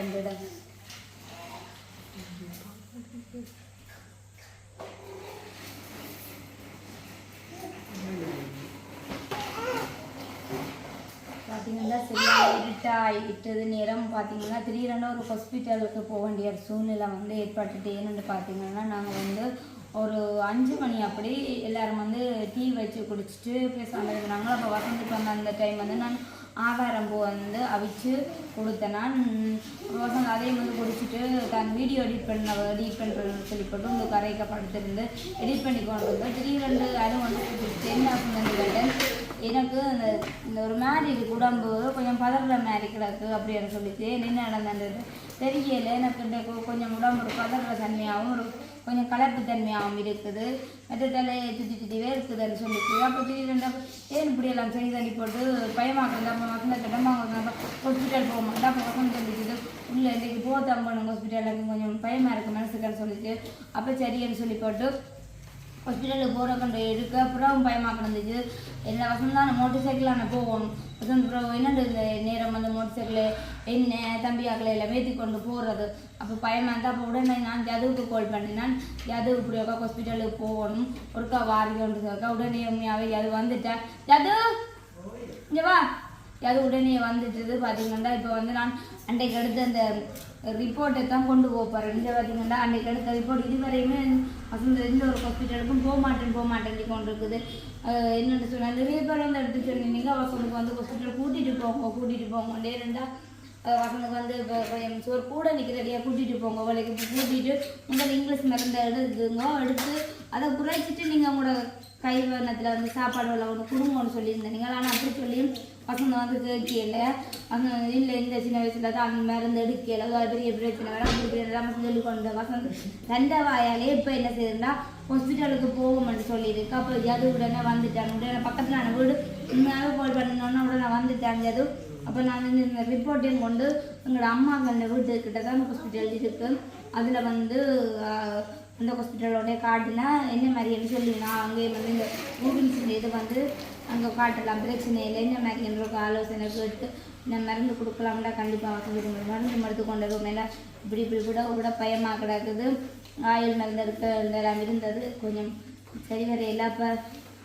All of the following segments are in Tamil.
இருளாக பார்த்தீங்கன்னா இட்டது நேரம். பார்த்தீங்கன்னா திடீரென ஒரு ஹாஸ்பிட்டலுக்கு போக வேண்டிய சூழ்நிலை வந்து ஏற்பட்டுட்டு ஏன்னு பார்த்தீங்கன்னா நாங்கள் வந்து ஒரு அஞ்சு மணி அப்படி எல்லாரும் வந்து டீ வச்சு குடிச்சிட்டு பேசாமல் இருந்தாங்க அப்போ வசந்துட்டு வந்த அந்த டைம் வந்து நான் ஆவாரம்பூ வந்து அவிச்சு கொடுத்தேன் நான். வசந்த் அதையும் வந்து குடிச்சிட்டு தான் வீடியோ எடிட் பண்ண எடிட் பண்ணுறதுன்னு சொல்லி போட்டு இந்த கரைக்க படுத்திருந்து எடிட் பண்ணி கொண்டு வந்தேன். திடீரெண்டு அதுவும் வந்து என்ன அப்படின்னு கேட்டேன். எனக்கு அந்த இந்த ஒரு மாதிரி உடம்பு கொஞ்சம் பதற மாதிரி கிடக்கு அப்படின்னு சொல்லிட்டு என்ன நடந்தது தெரியல. எனக்கு இந்த கொஞ்சம் உடம்பு ஒரு பதற தன்மையாகவும் ஒரு கொஞ்சம் கலப்பு தன்மையாகவும் இருக்குது. மற்ற தலையை சுற்றி சுற்றிவே இருக்குதுன்னு சொல்லிட்டு. அப்போ திடீர்னு ஏன் இப்படி எல்லாம் சரி தண்ணி போட்டு பயமாக்குறது? அப்போ வசந்த கிடமாங்க ஹாஸ்பிட்டல் போக மாட்டேன் அப்போ வசந்த சொல்லிட்டு உள்ள இன்றைக்கு போத்தான் போகணும் ஹாஸ்பிட்டலுக்கு கொஞ்சம் பயமாக இருக்கு மனசுக்குன்னு சொல்லிட்டு. அப்போ சரின்னு சொல்லி போட்டு ஹாஸ்பிட்டலுக்கு போகிற கண்டு எடுக்க அப்புறம் பயமாக கிடந்துச்சு எல்லா வருஷம் தான் மோட்டர் சைக்கிள் நான் போகணும் வசந்த் அப்புறம் என்னண்டு இந்த நேரம் அந்த மோட்டர் சைக்கிள் என்ன தம்பி ஆக்களை எல்லாம் ஏற்றி கொண்டு போகிறது அப்போ பயமாக இருந்தால் அப்போ உடனே நான் ஜதுவுக்கு கால் பண்ணினேன். ஜது இப்படி அக்கா ஹாஸ்பிட்டலுக்கு போகணும். ஒருக்கா வாரி உடனே உண்மையாகவே ஜது வந்துட்டேன் ஜது இங்கே வா. அது உடனே வந்துட்டு பார்த்தீங்கன்னா இப்போ வந்து நான் அன்றைக்கு எடுத்த அந்த ரிப்போர்ட்டை தான் கொண்டு போக போகிறேன் இந்த பார்த்தீங்கன்னா அன்றைக்கு எடுத்த ரிப்போர்ட் இதுவரையுமே வசந்த எந்த ஒரு ஹாஸ்பிட்டலுக்கும் போக மாட்டேன் போக மாட்டேன் கொண்டு இருக்குது என்னென்னு சொன்னால் நிறைய பேர் வந்து எடுத்து சொன்னீங்க. வசந்துக்கு வந்து ஹாஸ்பிட்டல் கூட்டிகிட்டு போங்க கூட்டிகிட்டு போங்க. நேரண்டா அஹ் வந்து இப்போ ஒரு சோறு கூட நிற்கிறடியாக கூட்டிகிட்டு போங்க. அவளுக்கு கூட்டிகிட்டு முதல்ல இங்கிலீஷ் மருந்தை எடுத்துங்க எடுத்து அதை குறைச்சிட்டு நீங்கள் உங்களோட கைவண்ணத்தில் வந்து சாப்பாடு எல்லாம் ஒன்று குடும்பம்னு சொல்லியிருந்தேன். நீங்கள் ஆனால் அப்படி சொல்லியும் பசங்க வந்து கேட்கல. அந்த இல்லை இந்த சின்ன வயசுல தான் அந்த மருந்து எடுக்கல. பெரிய பிரச்சனை வேணாம் அப்படி இப்படி எல்லாம் சொல்லி கொண்டு வசந்த் தண்டை வாயாலே இப்போ என்ன செய்யுதுன்னா ஹாஸ்பிட்டலுக்கு போகும்னு சொல்லியிருக்கு. அப்போ அது உடனே வந்துட்டாங்க. உடனே பக்கத்தில் நான் வீடு உண்மையாகவே கால் பண்ணணுன்னா உடனே வந்துட்டாங்க ஜது அப்போ நான் வந்து இந்த ரிப்போர்ட்டையும் கொண்டு எங்களோட அம்மா அம்மாக்கள் வீட்டுக்கிட்ட தான் ஹாஸ்பிட்டல் இருக்குது அதில் வந்து இந்த அந்த ஹாஸ்பிட்டலோடைய என்ன மாதிரின்னு சொல்லி அங்கே வந்து இந்த மூவிங்ஸ் இது வந்து அங்கே காட்டலாம். பிரச்சனை இல்லை. என்ன மாதிரி என்ற ஒரு ஆலோசனை கேட்டு இந்த மருந்து கொடுக்கலாம்டா கண்டிப்பாக வசதி மருந்து மருந்து கொண்டு வரும். மேலே இப்படி இப்படி கூட கூட பயமாக கிடக்குது. ஆயில் மருந்து இருக்க இதெல்லாம் இருந்தது. கொஞ்சம் சரி வர எல்லாம் இப்போ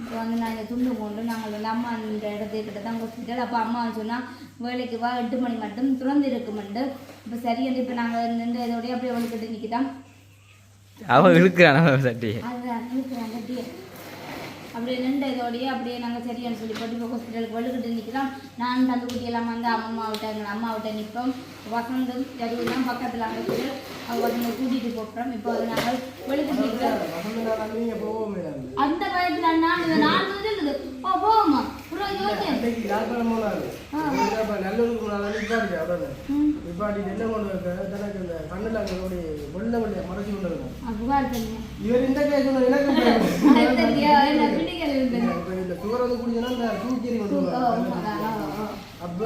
இப்போ வந்து நான் இந்த துண்டு கொண்டு நாங்கள் வந்து அம்மா அந்த இடத்துக்கிட்ட தான் ஹாஸ்பிட்டல் அப்போ அம்மா சொன்னால் வேலைக்கு வா எட்டு மணி மட்டும் திறந்து இருக்குமெண்டு இப்போ சரி இப்போ நாங்கள் நின்று இதோடய அப்படியே ஒழுக்கிட்டு நிற்கிதான் அவன் இழுக்கிறான் சட்டி. அதுதான் இருக்கிறாங்க அப்படியே அப்படியே நின்று இதோடய அப்படியே நாங்கள் சரியான்னு சொல்லி போட்டு இப்போ ஹாஸ்பிட்டலுக்கு வலுக்கிட்டு நிற்கிறோம் நான் தந்து குட்டி எல்லாம் வந்து அம்மா விட்ட எங்கள் அம்மா விட்ட நிற்போம். வசந்தும் ஜதுவெல்லாம் பக்கத்தில் இருக்குது அவங்க வந்து கூட்டிகிட்டு போகிறோம் இப்போ வந்து நாங்கள் வலுக்கிட்டு நிற்கிறோம் அந்த பயத்தில் நான் இந்த நாலு இது இருக்குது ஓ போவோமா புறம் யோசியம் ம் ஆ, புகார் இவர் இந்த கேஸ் எனக்கு சுகர் வந்து இந்த தூக்கி கொண்டு அப்ப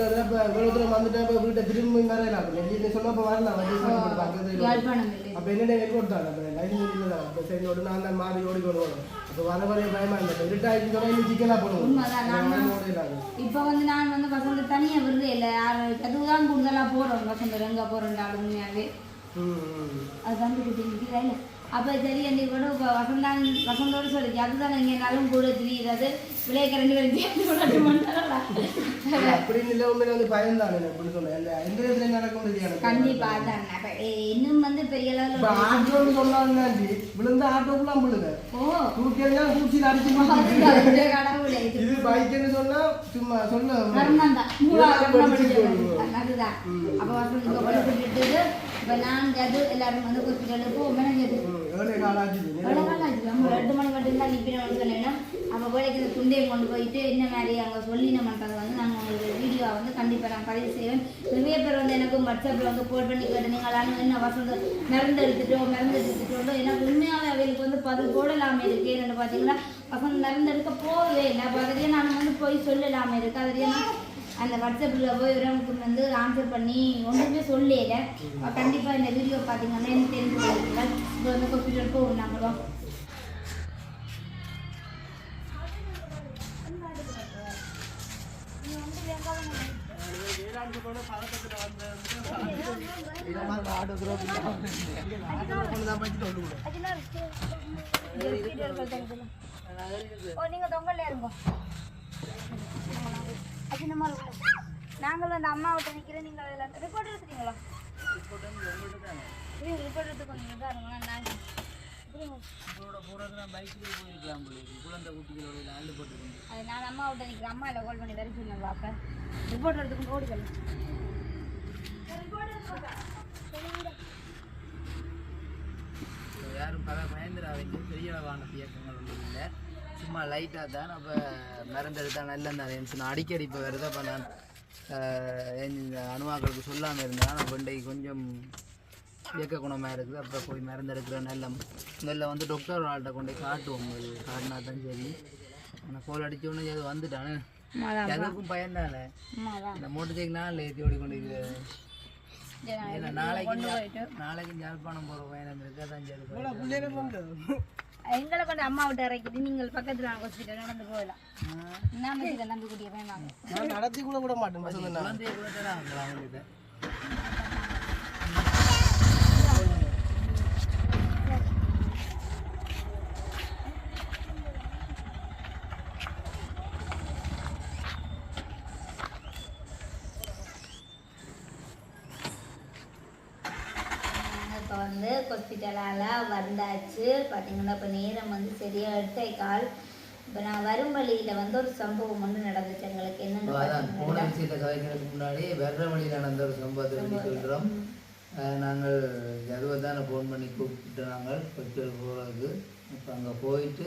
தான் இவ்வளவு தூரம் வந்துட்டா வீட்டை திரும்பி அப்ப நெல்லி சொன்னா இப்ப வரலாம் வண்டி பக்கத்துல இல்லை. யாழ்ப்பாணம் இல்லை அப்ப என்ன லைசன்ஸ் இல்லை சரி நான் மாறி ஓடி கொண்டு அப்ப வர வரைய பயமா இல்லை. இருட்டாயிட்டு போடுவோம். உண்மைதான், நான் இப்போ வந்து நான் வந்து வசந்த தனியாக விருது இல்லை. அதுதான் கூடுதலாக போகிறோம் வசந்த எங்கே போகிறோம் உண்மையாகவே அது வந்து குட்டி இல்லை. அப்போ சரி அன்றைக்கி கூட இப்போ வசந்தான் வசந்தோடு சொல்லிச்சு. அதுதான் இங்கே நலம் கூட தெரியுது விளையாக்க ரெண்டு பேரும் சேர்ந்து விளையாட்டு பண்ணலாம் அப்படின்னு இல்லை உண்மையில வந்து இப்படி சொன்னேன். இந்த எந்த விதத்துல நடக்க முடியாது கண்டிப்பாக அதான். அப்ப இன்னும் வந்து பெரிய ஆட்டோன்னு சொன்னாங்க விழுந்து ஆட்டோக்குலாம் விழுங்க ஓ. தூக்கியெல்லாம் பூச்சியில் அடிச்சு கடவுளே. இது பைக்குன்னு சொன்னா சும்மா சொல்ல. அதுதான். அப்போ வசந்த் இப்போ நான் அது எல்லாரும் வந்து ஹாஸ்பிட்டலுக்கு ஆச்சு நம்ம ரெண்டு மணி மட்டும் தான் நிற்கிறோம்னு சொன்னேன்னா அப்போ வேலைக்கு இந்த துண்டையை கொண்டு போயிட்டு என்ன மாதிரி அங்கே சொல்லினோம்ன்றது வந்து நாங்கள் உங்களுக்கு வீடியோ வந்து கண்டிப்பாக நான் பதிவு செய்வேன் நிறைய பேர் வந்து எனக்கு வாட்ஸ்அப்பில் வந்து போட் பண்ணி கேட்டு நீங்களாம் என்ன வசந்த மருந்து எடுத்துட்டோம் மருந்து எடுத்துட்டோம் எனக்கு உண்மையாகவே அவைகளுக்கு வந்து பதில் போடலாமே இருக்கு என்னென்னு பார்த்தீங்கன்னா வசந்த மருந்து எடுக்க போகவே இல்லை அப்போ அதிலேயே நான் வந்து போய் சொல்லலாமே இருக்கு அதிலேயே நான் அந்த வாட்ஸ்அப்பில் போய் இவருக்கு வந்து ஆன்சர் பண்ணி ஒன்றுமே சொல்லல கண்டிப்பாக இந்த வீடியோ பார்த்தீங்கன்னா எனக்கு தெரிஞ்சு போயிருக்கீங்களா இப்போ வந்து கொப்பிட்டர் போகும் நாங்களும் நீங்க தொங்கல்ல இருங்க. நாங்கள் வந்து அம்மா விட்டு நிற்கிறேன் நீங்கள் அதில் ரிப்போர்ட் எடுத்துட்டீங்களா? ரிப்போர்ட் ரிப்போர்ட் எடுத்துக்கொண்டு தான் இருங்க. நான் அது நான் அம்மா விட்டு நிற்கிறேன் அம்மா இல்லை கால் பண்ணி வர சொன்னேன் பாப்பேன் ரிப்போர்ட் எடுத்துக்கொண்டு ஓடிக்கல யாரும் பல பயந்துராவிங்க பெரிய அளவான இயக்கங்கள் ஒன்றும் இல்லை. சும்மா லைட்டாக தான். அப்போ மறந்தெடுத்தா நல்ல நான் அடிக்கடி இப்போ வருது அப்போ நான் அணுவாக்களுக்கு சொல்லாமல் இருந்தேன் ஆனால் பண்டைக்கு கொஞ்சம் இயக்க குணமாக இருக்குது. அப்போ போய் மருந்தெடுக்கிற நல்ல முதல்ல வந்து டாக்டர் ஆள்கிட்ட கொண்டு போய் காட்டுவோம். அது காட்டினா தான் சரி. ஆனால் கோல் அடித்தோடனே அது வந்துட்டானே. எதுக்கும் பயந்தானே அம்மாதான். இந்த மோட்டர் சைக்கிள் நான் ஏற்றி ஓடி கொண்டு ஏன்னா நாளைக்கு நாளைக்கு யாழ்ப்பாணம் போகிற பயணம் இருக்கு அதான் சரி எங்களை கொண்டு அம்மா விட்டு இறக்கிட்டு நீங்கள் பக்கத்தில் ஹாஸ்பிட்டல் நடந்து போகலாம். நான் வச்சுக்க நம்பி கூட்டிய போய் வாங்க. நான் நடத்தி கூட விட மாட்டேன் பஸ் வந்து நான் குழந்தைய கூட தராங்க அவங்ககிட்ட இப்போ வந்து ஹாஸ்பிட்டலால் வந்தாச்சு பார்த்தீங்கன்னா இப்போ நேரம் வந்து சரியா எட்டை கால் இப்போ நான் வரும் வழியில் வந்து ஒரு சம்பவம் ஒன்று நடந்துச்சு. எங்களுக்கு என்னென்னு போன விஷயத்தை முன்னாடி வெற வழியில் நடந்த ஒரு சம்பவத்தை பற்றி சொல்கிறோம் நாங்கள் ஜதுவை தானே ஃபோன் பண்ணி கூப்பிட்டு நாங்கள் ஹாஸ்பிட்டல் போகிறதுக்கு இப்போ அங்கே போயிட்டு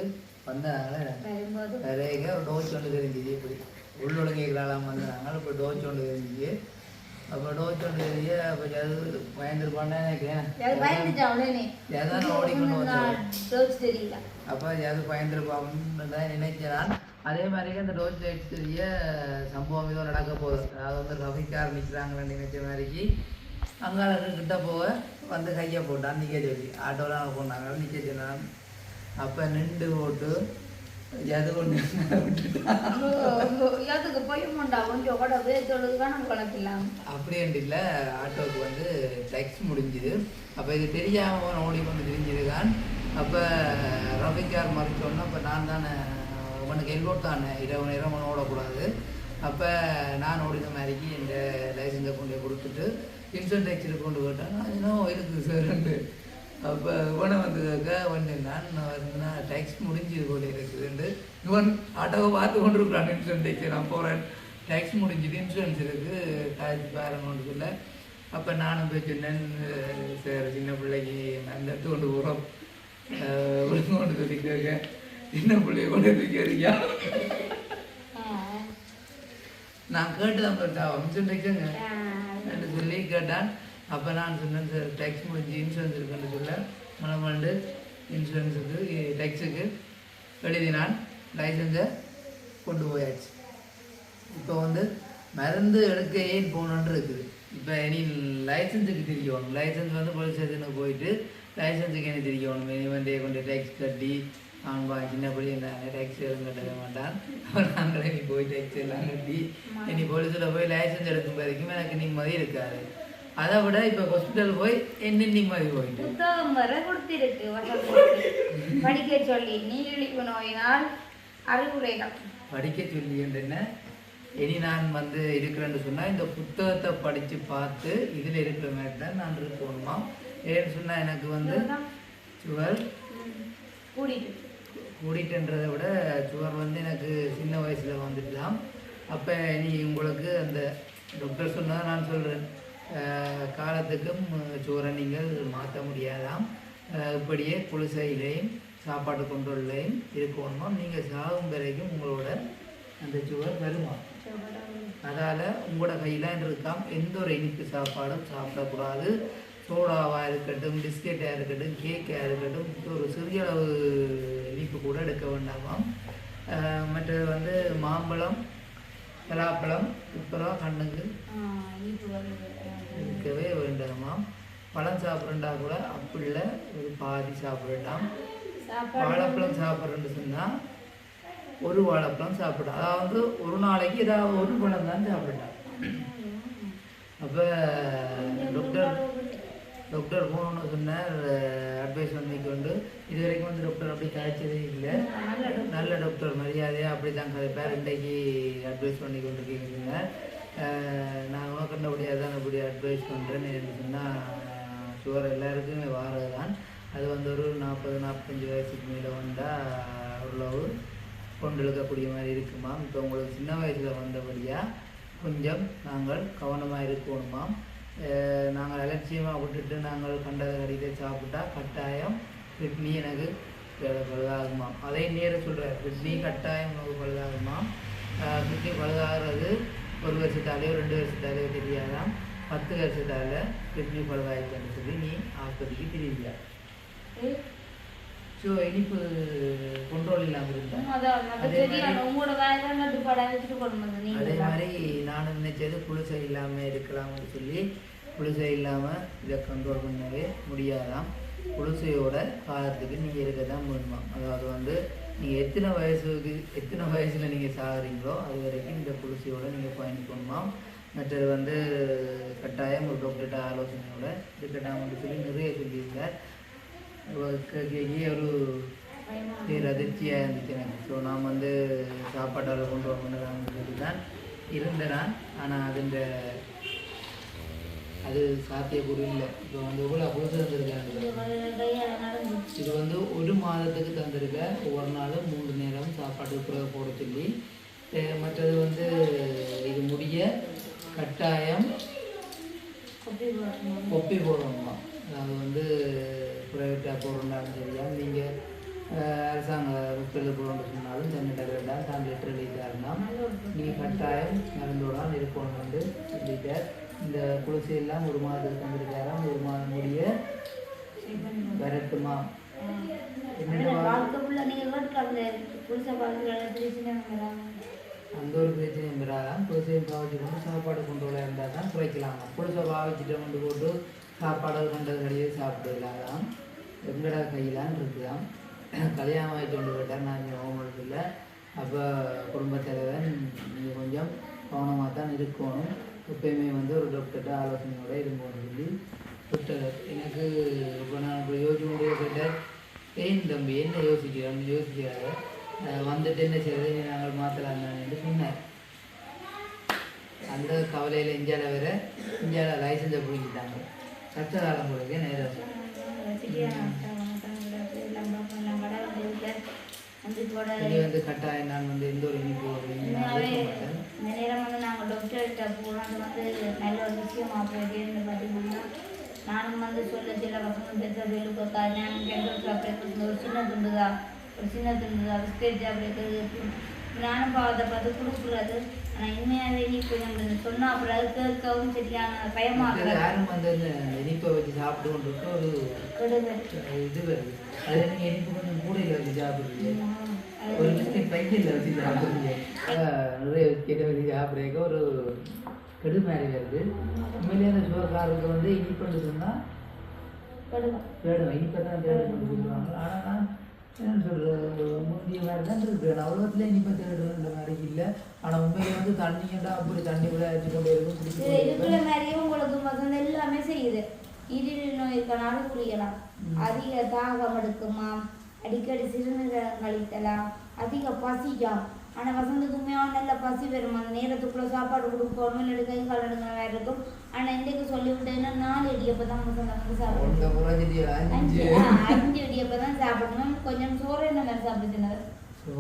வரும்போது நிறைய ஒரு டோஸ் ஒன்று தெரிஞ்சுது. இப்படி உள்ளொழுங்கைகளாலாம் வந்தாங்க இப்போ டோஸ் ஒன்று தெரிஞ்சுது. அப்போ டோஸ் ஒன்று தெரிய அப்போ பயந்துருப்பான்னு நினைக்கிறேன். டோஸ் தெரியல அப்போ அது பயந்துருப்பான்னு தான். அதே மாதிரி அந்த ரோட் லைட் தெரிய சம்பவம் ஏதோ நடக்க போகுது. அதாவது வந்து ரவிக்கார் நிற்கிறாங்கன்னு நினைச்ச மாதிரிக்கு அங்காள கிட்ட போக வந்து கையை போட்டான். நிற்க சொல்லி. ஆட்டோலாம் போனாங்க. நிற்க சொன்னான் அப்போ நின்று போட்டு எது கொண்டு விட்டுட்டான் அதுக்கு போய் மாட்டா கொஞ்சம் கூட வேத்தொழுது காணும் குழப்பில்லாம் அப்படின்ட்டு இல்லை ஆட்டோவுக்கு வந்து டெக்ஸ் முடிஞ்சுது. அப்போ இது தெரியாமல் ஓடி கொண்டு தெரிஞ்சிருக்கான். அப்போ ரவிக்கார் மறைச்சோன்னா அப்போ நான் தானே உனக்கு எல்லோட் தானே? இரவு நேரம் ஓடக்கூடாது. அப்போ நான் ஓடின மாதிரிக்கு இந்த லைசன்ஸை கொண்டு கொடுத்துட்டு இன்சூரன்ஸ் டேக்ஸில் கொண்டு போயிட்டேன். இன்னும் இருக்குது சார்ன்ட்டு அப்போ இவனை வந்து கேட்க வந்து நான் வருதுன்னா டேக்ஸ் முடிஞ்சது போல இருக்குதுண்டு இவன் ஆட்டோவை பார்த்து கொண்டு இருக்கிறான் இன்சூரன்ஸ் டேக்ஸ் நான் போகிறேன் டேக்ஸ் முடிஞ்சுது இன்சூரன்ஸ் இருக்குது காய்ச்சி பாருங்கன்னு சொல்ல அப்போ நானும் போய் சொன்னேன் சார் சின்ன பிள்ளைக்கு அந்த இடத்து கொண்டு போகிறோம் ஒழுங்கு கொண்டு சொல்லிக்கிறேன் சின்ன பிள்ளைய கொண்டு தூக்கிறியா நான் கேட்டு தான் போயிட்டா இன்சூரன்ஸ் டேக்ஸுங்க என்று சொல்லி கேட்டான். அப்போ நான் சொன்னேன் சார் டேக்ஸ் முடிஞ்சு இன்சூரன்ஸ் இருக்குன்னு சொல்ல மனமாண்டு இன்சூரன்ஸுக்கு டேக்ஸுக்கு எழுதினான் லைசன்ஸை கொண்டு போயாச்சு. இப்போ வந்து மருந்து எடுக்க ஏன் போகணுன்னு இருக்குது? இப்போ இனி லைசன்ஸுக்கு திரிக்கணும் லைசன்ஸ் வந்து போலீஸ் ஸ்டேஷனுக்கு போயிட்டு லைசன்ஸுக்கு என்ன திரிக்கணும் இனி வந்து கொண்டு டேக்ஸ் கட்டி அவன் பா சின்னப்படி இருந்தாங்க டேக்ஸ் எதுவும் கட்ட மாட்டான். நாங்களே இனி போய் டேக்ஸ் எல்லாம் கட்டி இனி போலீஸில் போய் லைசன்ஸ் எடுக்கும் வரைக்கும் எனக்கு நிம்மதி இருக்காது. அதை விட இப்போ ஹாஸ்பிட்டல் போய் என்ன நிம்மதி போயிட்டு? புத்தகம் வர கொடுத்திருக்கு. படிக்க சொல்லி நீரிழிவு நோயினால் அறிவுரைகள் படிக்க சொல்லி என்ன? இனி நான் வந்து இருக்கிறேன்னு சொன்னால் இந்த புத்தகத்தை படித்து பார்த்து இதில் இருக்கிற மாதிரி தான் நான் இருக்கணுமா ஏன்னு சொன்னால் எனக்கு வந்து சுவர் கூட்டிட்டு கூடிட்டுன்றதை விட சுவர் வந்து எனக்கு சின்ன வயசில் வந்துட்டுலாம் அப்போ இனி உங்களுக்கு அந்த டாக்டர் சொன்னதை நான் சொல்கிறேன் காலத்துக்கும் சுவரை நீங்கள் மாற்ற முடியாதாம். இப்படியே குளிசையிலையும் சாப்பாட்டு கொண்டோல்லையும் இருக்கணுமா? நீங்கள் சாகும் வரைக்கும் உங்களோட அந்த சுவர் வருமா? அதால் உங்களோட கையில் இருக்காம். எந்த ஒரு இனிப்பு சாப்பாடும் சாப்பிடக்கூடாது. சோடாவாக இருக்கட்டும் பிஸ்கெட்டாக இருக்கட்டும் கேக்காக இருக்கட்டும் ஒரு சிறிய அளவு இனிப்பு கூட எடுக்க வேண்டாமாம். மற்றது வந்து மாம்பழம் பலாப்பழம் அப்புறம் கண்ணுக்கு. இருக்கவே வேண்டாமாம். பழம் சாப்பிட்றா கூட அப்படில ஒரு பாதி சாப்பிடலாம் சாப்பாடு வாழைப்பழம் சாப்பிட்றேன்னு சொன்னால் ஒரு வாழைப்பழம் சாப்பிடலாம் அதாவது ஒரு நாளைக்கு ஏதாவது ஒரு பழம் தான் சாப்பிடலாம் அப்போ டாக்டர் டாக்டர் போகணும்னு சொன்னார் அட்வைஸ் வந்து கொண்டு இது வரைக்கும் வந்து டாக்டர் அப்படி கிடைச்சதே இல்லை. நல்ல டாக்டர் மரியாதையாக அப்படி தான் கதைப்பார் இன்றைக்கு அட்வைஸ் பண்ணி கொண்டு கேட்குறீங்க நான் உனக்கு தான் அப்படி அட்வைஸ் பண்ணுறேன்னு என்று சொன்னால் சுகர் எல்லாருக்குமே வாரது தான் அது வந்து ஒரு நாற்பது நாற்பத்தஞ்சு வயசுக்கு மேலே வந்தால் ஓரளவு கொண்டு இழுக்கக்கூடிய மாதிரி இருக்குமாம் இப்போ உங்களுக்கு சின்ன வயசில் வந்தபடியாக கொஞ்சம் நாங்கள் கவனமாக இருக்கணுமாம் நாங்கள் அலட்சியமாக விட்டுட்டு நாங்கள் கண்டதை கடிதை சாப்பிட்டா கட்டாயம் கிட்னி எனக்கு ப- பழுதாகுமாம் அதை நேரம் சொல்கிறேன் கிட்னி கட்டாயம் உனக்கு பழுதாகுமாம் கிட்னி பழுதாகிறது ஒரு வருஷத்தாலேயோ ரெண்டு வருஷத்தாலேயோ தெரியாதாம். பத்து வருஷத்தால் கிட்னி பழுதாயிட்டேன்னு சொல்லி நீ ஆஸ்பத்திரிக்கு திரும்பியா. இனிப்பு கண்ட்ரோல் இல்லாமல் இருந்தா அதான் அது மாதிரி- நானும் நினைச்சது புழுசை இல்லாமல் இருக்கலாம்னு சொல்லி புழுசை இல்லாமல் இதை கண்ட்ரோல் பண்ணவே முடியாதாம். புழுசையோட காலத்துக்கு நீங்கள் இருக்க தான் வேணுமா அதாவது வந்து நீங்கள் எத்தனை வயசுக்கு எத்தனை வயசில் நீங்கள் சாகுறீங்களோ அது வரைக்கும் இந்த புழுசையோட நீங்கள் பயணிக்கணுமாம் மற்றது வந்து கட்டாயம் ஒரு டாக்டர்கிட்ட ஆலோசனையோட இருக்கட்டாம்னு சொல்லி நிறைய சொல்லியிருந்தார். கேட்க ஒரு பேர் அதிர்ச்சியாக இருந்துச்சு எனக்கு. ஸோ நான் வந்து சாப்பாட்டால் கொண்டு வரணுன்னு சொல்லி தான் இருந்தேன். நான் ஆனால் அதுன்ற அது சாத்தியக்கூறு இல்லை. இப்போ வந்து எவ்வளோ புதுசு தந்திருக்காங்க இது வந்து ஒரு மாதத்துக்கு தந்திருக்க ஒவ்வொரு நாளும் மூன்று நேரம் சாப்பாட்டு பிறகு போட சொல்லி மற்றது வந்து இது முடிய கட்டாயம் கொப்பி போடணும்? அதாவது வந்து ப்ரைவேட்டாக போடுறாலும் சரியா? நீங்கள் அரசாங்க மக்களுக்கு போடணும்னு சொன்னாலும் தன்னிட்ட வேண்டாம். தான் லெட்டர் எழுதிட்டாருன்னா நீங்கள் கட்டாயம் மருந்தோடான் இருக்கணும் வந்து சொல்லிட்டார். இந்த குளிசை எல்லாம் ஒரு மாதத்துக்கு தந்திருக்காராம். ஒரு மாதம் முடிய வரட்டுமா? புதுசாக அந்த ஒரு பிரச்சனையும் வராதான் புதுசையை பாவிச்சு கொண்டு சாப்பாடு கொண்டு வர இருந்தால் தான் குறைக்கலாம் புதுசை பாவிச்சுட்டு கொண்டு போட்டு சாப்பாடு கண்டது கடையே சாப்பிடலாம் எங்கடா கையிலான் இருக்கலாம். கல்யாணம் ஆகி கொண்டு போயிட்டார். நான் இங்கே இல்லை. அப்போ குடும்பத்தலைவன் நீங்கள் கொஞ்சம் கவனமாக தான் இருக்கணும். எப்பயுமே வந்து ஒரு டாக்டர்கிட்ட ஆலோசனையோட இருங்கன்னு சொல்லி விட்டார். எனக்கு இப்போ நான் இப்போ யோசிச்சு கொண்டு கேட்டார் ஏன் தம்பி என்ன யோசிக்கிறான்னு யோசிக்கிறாரு. வந்துட்டு என்ன செய்யறது நாங்கள் மாற்றலாம் என்று சொன்னார். அந்த கவலையில் இந்தியாவில் வேற இந்தியாவில் லைசன்ஸை பிடிக்கிட்டாங்க கஷ்டகாலம் கொடுக்க நேரம் இனி வந்து கட்டாயம் நான் வந்து எந்த ஒரு இனிப்பு இந்த நேரம் வந்து நாங்கள் டாக்டர்கிட்ட போனது வந்து நல்ல ஒரு விஷயமா போயிட்டேன்னு பார்த்தீங்கன்னா நானும் வந்து சொல்ல சில பசங்க பெற்ற வேலுக்கா நான் கெண்டல் சாப்பிட்றது ஒரு சின்ன துண்டு தான் ஒரு சின்ன துண்டு தான் பிஸ்கெட் சாப்பிட்றது நானும் பா- அதை பார்த்து கொடுக்குறது ஆனால் உண்மையாகவே இனிப்பு நம்ம சொன்னா அப்புறம் அது கேட்கவும் சரியான பயமா மற்றது இருக்கிறது யாரும் வந்து அந்த இனிப்பை வச்சு சாப்பிட்டு ஒரு இது வருது அதில் நீங்கள் இனிப்பு கொஞ்சம் கூடையில் வச்சு சாப்பிடுறீங்க. ஒரு பிஸ்கெட் பைக்கில் வச்சு சாப்பிடுறீங்க. நிறைய பிஸ்கெட்டை வச்சு சாப்பிட்றதுக்கு ஒரு கெடு மாதிரி வருது உண்மையிலேயே அந்த வந்து இனிப்புன்னு சொன்னால் தேடுவேன் இனிப்பை தான் தேடுன்னு சொல்லுவாங்க. ஆனால் என்ன சொல்கிறது முந்தைய மாதிரி தான் இருக்கு நான் அவ்வளோத்துல இனிப்பை தேடுன்ற மாதிரி இல்லை. ஆனால் உண்மையில வந்து அப்படி தண்ணி விட அடிச்சு கொண்டே இருக்கும் இருக்கிற மாதிரியே உங்களுக்கு எல்லாமே செய்யுது. இருள் அறிகுறிகளாம் அதிக தாகம் எடுக்குமாம். அடிக்கடி சிறுநீரகம் கழிக்கலாம். அதிக பசிக்காம் ஆனா வசந்தக்கு உண்மையான நல்ல பசி வரும் அந்த நேரத்துக்குள்ள சாப்பாடு கொடுக்கணும் இல்லை கை கால் எடுக்கிற மாதிரி இருக்கும். ஆனா இன்றைக்கு சொல்லிவிட்டேன்னா நாலு இடியப்ப தான் வசந்தம் வந்து சாப்பிடணும் அஞ்சு இடியப்ப தான் சாப்பிடணும். கொஞ்சம் சோறு என்ன மாதிரி சாப்பிட்டுனது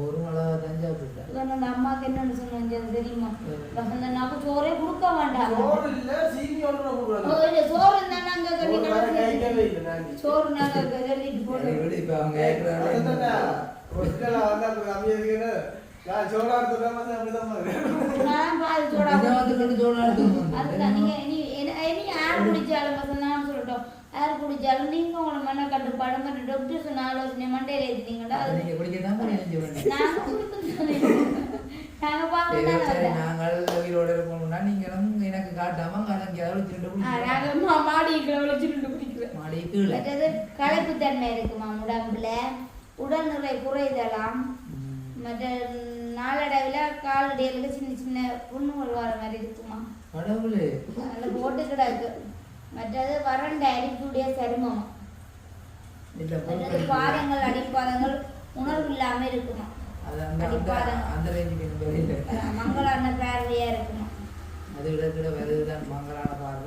ஒரு மிளகா தான் சாப்பிட்டேன் இவன் அந்த அம்மாவுக்கு என்னன்னு சொன்னாங்க தெரியுமா? வசந்தனாக்கு சோறே கொடுக்க வேண்டாம். சோறு இல்ல சீனி ஒன்று சோறு கட்டி சோறு நாங்க நாங்க நீங்க யார் குடிச்சாலும் நீங்க உங்களை மன கட்டுப்பாடு மற்ற டாக்டர் சொன்ன ஆலோசனை மண்டையில அது நீங்க வேண்டிய நாங்க குடுக்கணும் நாங்க நாங்கள் உயிரோட இருக்கணும்னா நீங்களும் எனக்கு காட்டாம கலங்கி அதை நாங்க குடிக்கிறோம் மாடி கீழே மற்றது களைப்புத்தன்மை இருக்குமா உடம்புல? உடல் நிறை குறைதலாம். மற்ற நாளடைவில் காலடிகளுக்கு சின்ன சின்ன புண்ணுகள் வர மாதிரி இருக்குமா? கடவுளே. அதில் போட்டு கிடக்கு. மற்றது வறண்ட அரிப்புடைய சருமம். மற்றது பாதங்கள் அடிப்பாதங்கள் உணர்வு இல்லாமல் இருக்குமா? வெளியில மங்களான பார்வையாக இருக்குமா? அது விட கிட தான் மங்களான பார்வை.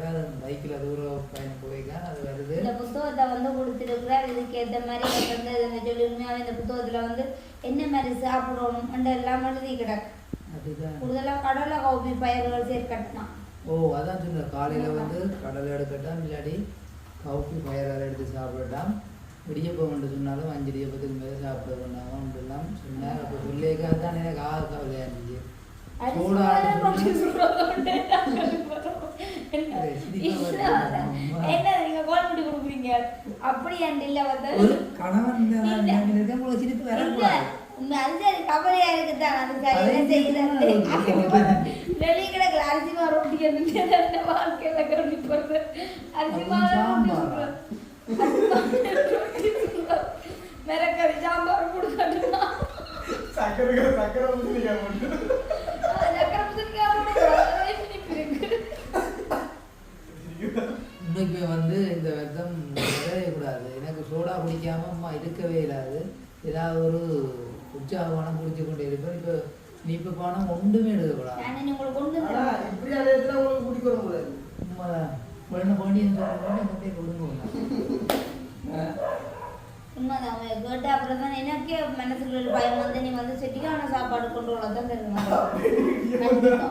பைக்கில் தூர பயணம் போய்க்கா அது வருது. இந்த புத்தகத்தை வந்து கொடுத்துருக்குறார். இதுக்கு ஏற்ற மாதிரி வந்து சொல்லி உண்மையாகவே இந்த புத்தகத்தில் வந்து என்ன மாதிரி சாப்பிடணும் எல்லாம் எழுதி கிடக்கு அதுதான். கூடுதலாக கடலை கவுப்பி பயிர்கள் சேர்க்கட்டலாம் ஓ அதான் சொன்னேன். காலையில் வந்து கடலை எடுக்கட்டாம் இல்லாட்டி கவுப்பி பயிரால் எடுத்து சாப்பிடட்டாம். இடியப்பம் கொண்டு சொன்னாலும் அஞ்சு இடியப்பத்துக்கு மேலே சாப்பிட வேண்டாம் எல்லாம் சொன்னார். அப்போ சொல்லியிருக்கா தான் எனக்கு ஆக கவலையாக இருந்துச்சு என்ன நீங்க கோல் கொடுக்குறீங்க? அப்படி அந்த இல்ல வந்து ஒரு கணவன் தான் உங்களை சிரித்து இல்ல. வரக்கூடாது. சரி கவலையா இருக்குதான் அது சரி அதை என்ன செய்யுது இது வெளியே கிடக்குற அரிசி மா ரொட்டி என்ன வாழ்க்கையில கவனிப்பு வருது அரிசி மா சாம்பாரா? மிரக்கறி சாம்பார் கொடுக்கட்டுமா சக்கரை சக்கரை சக்கரை புதுக்காக இருக்கு இன்னைக்கு வந்து இந்த விரதம் வரவே கூடாது எனக்கு சோடா குடிக்காம அம்மா இருக்கவே இல்லாது. ஏதாவது ஒரு உற்சாகமான குடிச்சு கொண்டே இருப்பேன். இப்போ நீ இப்போ பணம் ஒன்றுமே எடுக்கக்கூடாது உண்மைதான் உடனே பாண்டியன் சொல்லுவாங்க கொண்டே கொடுங்க. உண்மைதான் கேட்ட அப்புறம் தான் எனக்கே மனசுக்குள்ள ஒரு பயம் வந்து நீ வந்து செட்டிக்கான சாப்பாடு கொண்டு வர தான் தெரியும்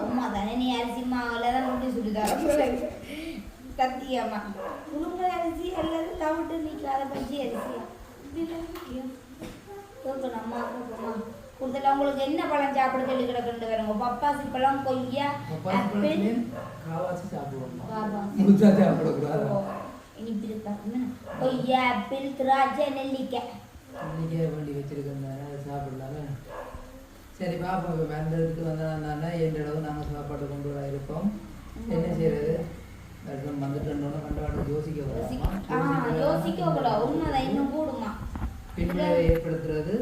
உமா தானே. நீ அரிசி மாவுல தான் ரொட்டி சுட்டு தர சத்தியமா குடும்ப அரிசி அல்லது தவிட்டு நீக்காத பஞ்சி அரிசி. கேட்கணும் அம்மா கேட்கணும் கூடுதலா உங்களுக்கு என்ன பழம் சாப்பிட சொல்லி கிடக்குன்னு வருங்க பப்பாசி பழம் கொய்யா ஆப்பிள். காவாசி சாப்பிடுவோம் இனிப்பு இருக்கா? கொய்யா ஆப்பிள் திராட்சை நெல்லிக்காய். இன்னைக்கே வண்டி வச்சிருக்கேன் சாப்பிடலாம். சரி பாப்பா இப்போ வேண்டதுக்கு வந்தாங்கன்னா எந்த அளவு நாங்கள் சாப்பாடு கொண்டு வர இருப்போம் என்ன செய்யறது வந்துட்டோன்னு கண்டாட யோசிக்க ஆ யோசிக்க கூடாது உண்மைதான் இன்னும் கூடுமா பின்விளைவை ஏற்படுத்துறது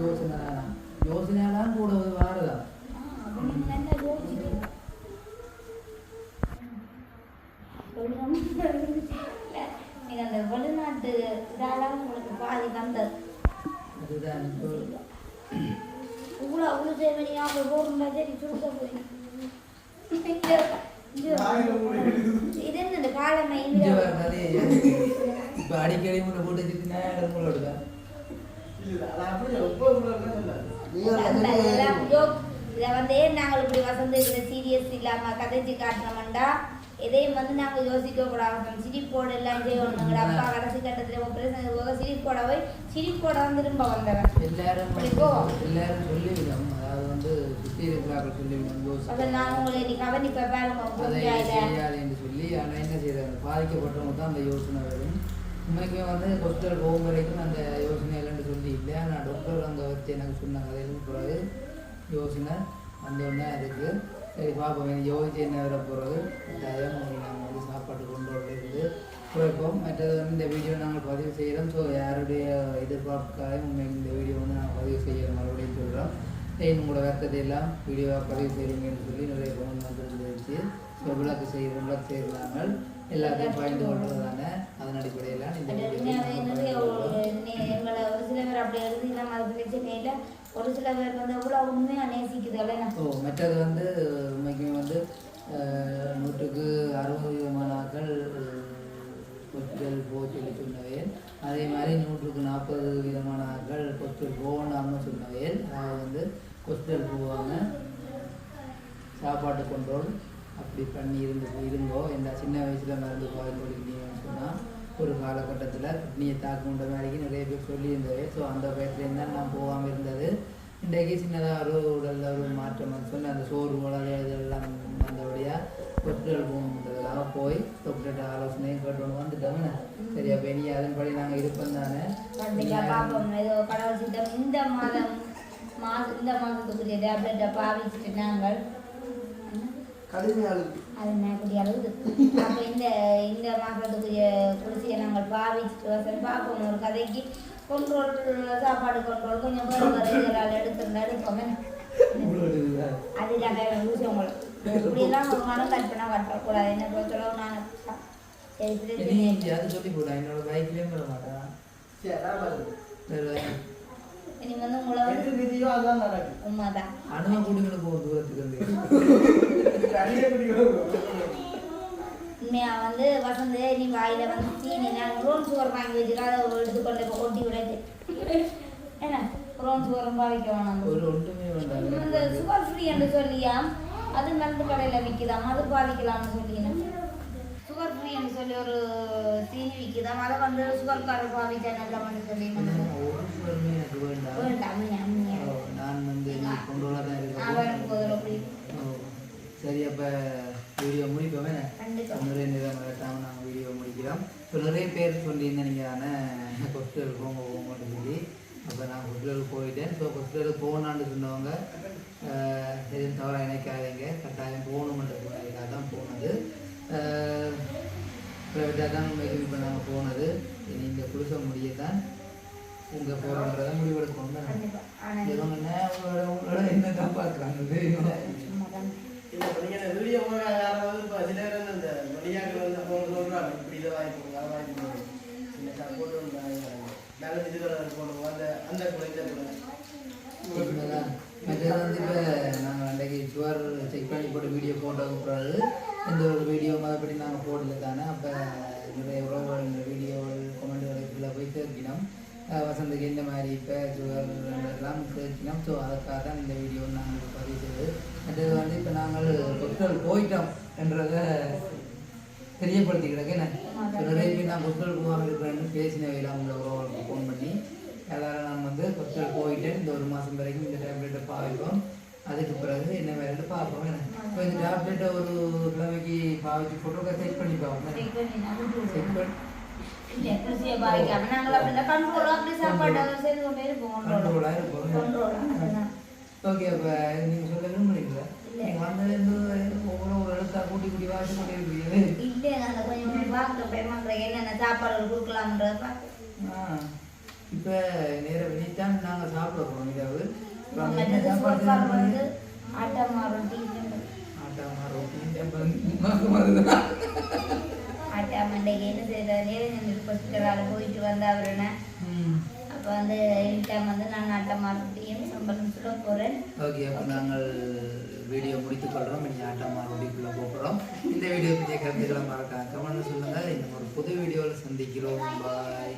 யோசனை. தானா யோசனையெல்லாம் கூட வாரதா அந்த வெளிநாட்டு இதெல்லாம் உங்களுக்கு பாதி வந்தது. அதுதான் இவ்வளோ அவ்வளோ தேவையா போகணும்னா சரி சுருக்க போய். இது அடிக்கடி போட்டு உங்களோட இதை வந்து ஏன் நாங்கள் இப்படி வசந்து இருக்கிற சீரியஸ் இல்லாம கதைச்சு காட்டினோம்டா இதையும் வந்து நாங்க யோசிக்க கூடாது. சிரிப்போட எல்லாம் செய்யணுங்கிற அப்பா கடைசி கட்டத்துல ஆபரேஷன் போக சிரிப்போட போய் சிரிப்போட வந்து திரும்ப வந்தவன். எல்லாரும். எல்லாரும் சொல்லிவிடும் அதாவது வந்து சுற்றி இருக்கிறார்கள் சொல்லிவிடும் அதை நான் உங்களை நீ கவனிப்ப பாருங்க அதை சொல்லி ஆனால் என்ன செய்யறாங்க பாதிக்கப்பட்டவங்க தான் அந்த யோசனை வரும். உண்மைக்குமே வந்து ஹாஸ்பிட்டல் போகும் வரைக்கும் அந்த யோசனை இல்லைன்னு சொல்லி இல்லை. ஆனால் டாக்டர் அங்கே வச்சு எனக்கு சொன்னாங்க அதில் பிறகு யோசனை வந்தோடனே அதுக்கு சரி பார்ப்போம் எனக்கு யோசிச்சு என்ன வர போகிறது கட்டாயம் உங்களுக்கு நாங்கள் வந்து சாப்பாட்டு கொண்டு வரது குறைப்போம் மற்றது வந்து இந்த வீடியோ நாங்கள் பதிவு செய்கிறோம். ஸோ யாருடைய எதிர்பார்ப்புக்காக உண்மைக்கு இந்த வீடியோ வந்து நாங்கள் பதிவு செய்கிறோம். மறுபடியும் சொல்கிறோம் ஏன் உங்களோட வருத்தத்தை எல்லாம் வீடியோவாக பதிவு செய்கிறீங்கன்னு சொல்லி நிறைய கவனம் வந்துருந்துச்சு ஸோ விளக்கு செய்கிற விளக்கு செய்கிறாங்க எல்லாத்தையும் பகிர்ந்து கொள்றதான அதன் அடிப்படையில் இந்த வீடியோ ஒரு சில பேர் அப்படி எழுதி நம்ம ஒரு சில பேர் வந்து எவ்வளோ உண்மையாக நேசிக்குது ஓ மற்றது வந்து உண்மைக்குமே வந்து நூற்றுக்கு அறுபது விதமான ஆட்கள் கொஸ்டிகள் போ சொல்லி சொன்னவையல் அதே மாதிரி நூற்றுக்கு நாற்பது விதமான ஆட்கள் கொஸ்டில் போகாமல் சொன்னவையல் அதாவது வந்து கொத்தல் போவாங்க. சாப்பாட்டு கண்ட்ரோல் அப்படி பண்ணி இருந்து இருந்தோம். இந்த சின்ன வயசில் மருந்து பால் சொன்னால் ஒரு காலகட்டத்தில் கிட்னியை தாக்குன்ற மாதிரிக்கு நிறைய பேர் சொல்லியிருந்தது ஸோ அந்த பயத்துலேருந்து தான் நான் போகாமல் இருந்தது. இன்றைக்கு சின்னதாக ஒரு உடலில் ஒரு மாற்றம் வந்து சொன்ன அந்த சோறு உடல் இதெல்லாம் வந்தபடியாக ஹாஸ்பிட்டல் போகணுன்றதுக்காக போய் டாக்டர்கிட்ட ஆலோசனையும் கேட்டு வந்துட்டோங்க சரி அப்போ இனி அதன்படி நாங்கள் இருப்போம் தானே? கடவுள் சித்தம் இந்த மாதம் மாதம் இந்த மாதத்துக்குரிய டேப்லெட்டை பாவிச்சுட்டு நாங்கள். கடுமையாளு அது மேற்படி அழுகுது அப்போ இந்த இந்த மாதத்துக்குரிய குடிசையை நாங்கள் பாவிச்சுட்டு வசம் பார்ப்போம். ஒரு கதைக்கு கொண்ட்ரோல் சாப்பாடு கொண்ட்ரோல் கொஞ்சம் இதெல்லாம் எடுத்துருந்தா எடுப்போம். என்ன? உங்களோட இதுதான். அது இல்லாத விஷயம் உங்களுக்கு இப்படியெல்லாம் ஒரு நாளும் கற்பனை கட்டக்கூடாது என்ன பொறுத்தளவு நான். சொல்லி என்னோட. இனி வந்து உங்களை வந்து எது விதியோ அதான் நடக்கும் உண்மைதான். அணுவ குடிகளை போகும் தூரத்துக்கு வந்து உண்மையா வந்து வசந்து நீ வாயில வந்து சீனி நான் ரோன் சுகர் வாங்கி வச்சுக்க அதை எடுத்துக்கொண்டு இப்போ கொட்டி விடாது என்ன? ரோன் சுகரும் பாவிக்க வேணாம். இந்த வேண்டாம். சுகர் ஃப்ரீ என்று சொல்லியா? அது மருந்து கடையில் விற்கிதாம் அது பாதிக்கலாம்னு சொல்லினா சுகர் ஃப்ரீ என்று சொல்லி ஒரு சீனி விற்கிதாம் அதை வந்து சுகர் காரர் பாவிச்சா நல்லமான்னு சொல்லி ஒரு சுவருமே எனக்கு வேண்டாம் வேண்டாம் அம்மியா அம்மியா ஓ, நான் வந்து நீ கொண்டு தான் அவன் இருக்கேன் போதும் அப்படி ஓ, சரி அப்போ வீடியோ முடிப்போமே கண்டிப்பா நிறைய நேரம் வரட்டாமல் நாங்கள் வீடியோ முடிக்கிறோம் இப்போ நிறைய பேர் சொல்லியிருந்தேன் நீங்கள் தானே ஹாஸ்பிட்டல் போங்க போங்கன்னு சொல்லி அப்போ நான் ஹாஸ்பிட்டலுக்கு போயிட்டேன் ஸோ ஹாஸ்பிட்டலுக்கு போகணான்னு சொன்னவங்க ஆஹ், எதுவும் தவறாக நினைக்காதீங்க கட்டாயம் போகணுமன்றதுக்காக தான் போனது. ப்ரைவேட்டாக தான் இப்போ நாங்கள் போனது. இனி இந்த குடிசை முடிய தான் உங்கள் போகிறன்றதை முடிவெடுக்கணும் இவங்க உங்களோட உங்களோட என்ன தான் பார்க்குறாங்க இந்த வீடியோ யாராவது இப்ப சில வந்து இந்த வெளியாட்கள் வந்து போன சொல்றாங்க, இப்படி இதை போடுங்க, அதை வாங்கி போடுங்க. இந்த க- போட்டு வந்து பேலன்ஸ் இதுகளை போடுங்க, அந்த அந்த கூட இந்த கூட. உண்மைதான். மற்றது வந்து இப்போ நாங்கள் அன்றைக்கு சுவர் செக் பண்ணி போட்டு வீடியோ போட்டதுக்கு பிறகு எந்த ஒரு வீடியோ மறுபடி நாங்கள் போடல தானே. அப்போ நிறைய உறவுகள் இந்த வீடியோகள் கொமெண்ட்களுக்குள்ள போய் சேர்க்கணும் அஹ் வசந்துக்கு இந்த மாதிரி இப்போ சுவர் எல்லாம் சேர்க்கணும் ஸோ அதுக்காக தான் இந்த வீடியோ நாங்கள் பதிவு செய்வது மற்றது வந்து இப்போ நாங்கள் பொருட்கள் போயிட்டோம் என்றதை தெரியப்படுத்தி கிடக்கேன் நிறைய பேர் நான் பொருட்கள் போகாமல் இருக்கிறேன்னு பேசினவையில் அவங்க உறவுகளுக்கு ஃபோன் பண்ணி எல்லாரும் நான் வந்து பொருட்கள் போயிட்டு இந்த ஒரு மாதம் வரைக்கும் இந்த டேப்லெட்டை பாவிப்போம் அதுக்கு பிறகு என்ன வேறு பார்ப்போம். இப்போ இந்த டேப்லெட்டை ஒரு கிழமைக்கு பாவிச்சு போட்டு செக் பண்ணி பார்ப்போம். செக் பண்ணி நாங்கள் ஓகே அப்போ நீங்கள் சொல்ல விரும்புறீங்களா. நீங்கள் வந்ததுலேருந்து ஒவ்வொரு ஒரு கூட்டி கூட்டி வாசி கொண்டே இருக்கிறீங்க இல்லை அந்த கொஞ்சம் பார்க்குற பயமாக்குற என்னென்ன சாப்பாடு கொடுக்கலாம்ன்றத ஆ. இப்போ நேர வெளியிட்டான் நாங்கள் சாப்பிட போகிறோம் இரவு. போயிட்டு வந்த அவருன அப்போ வந்து டைம் வந்து நான் சம்பளம் சொல்ல போகிறேன் ஓகே அப்போ நாங்கள் வீடியோ முடித்துக் கொள்கிறோம் இனி ஆட்டமா ரொட்டிக்குள்ளே போகிறோம் இந்த வீடியோ பற்றிய கருத்துக்களை மறக்காம கமெண்ட் சொல்லுங்கள் இன்னும் ஒரு புது வீடியோவில் சந்திக்கிறோம். பாய்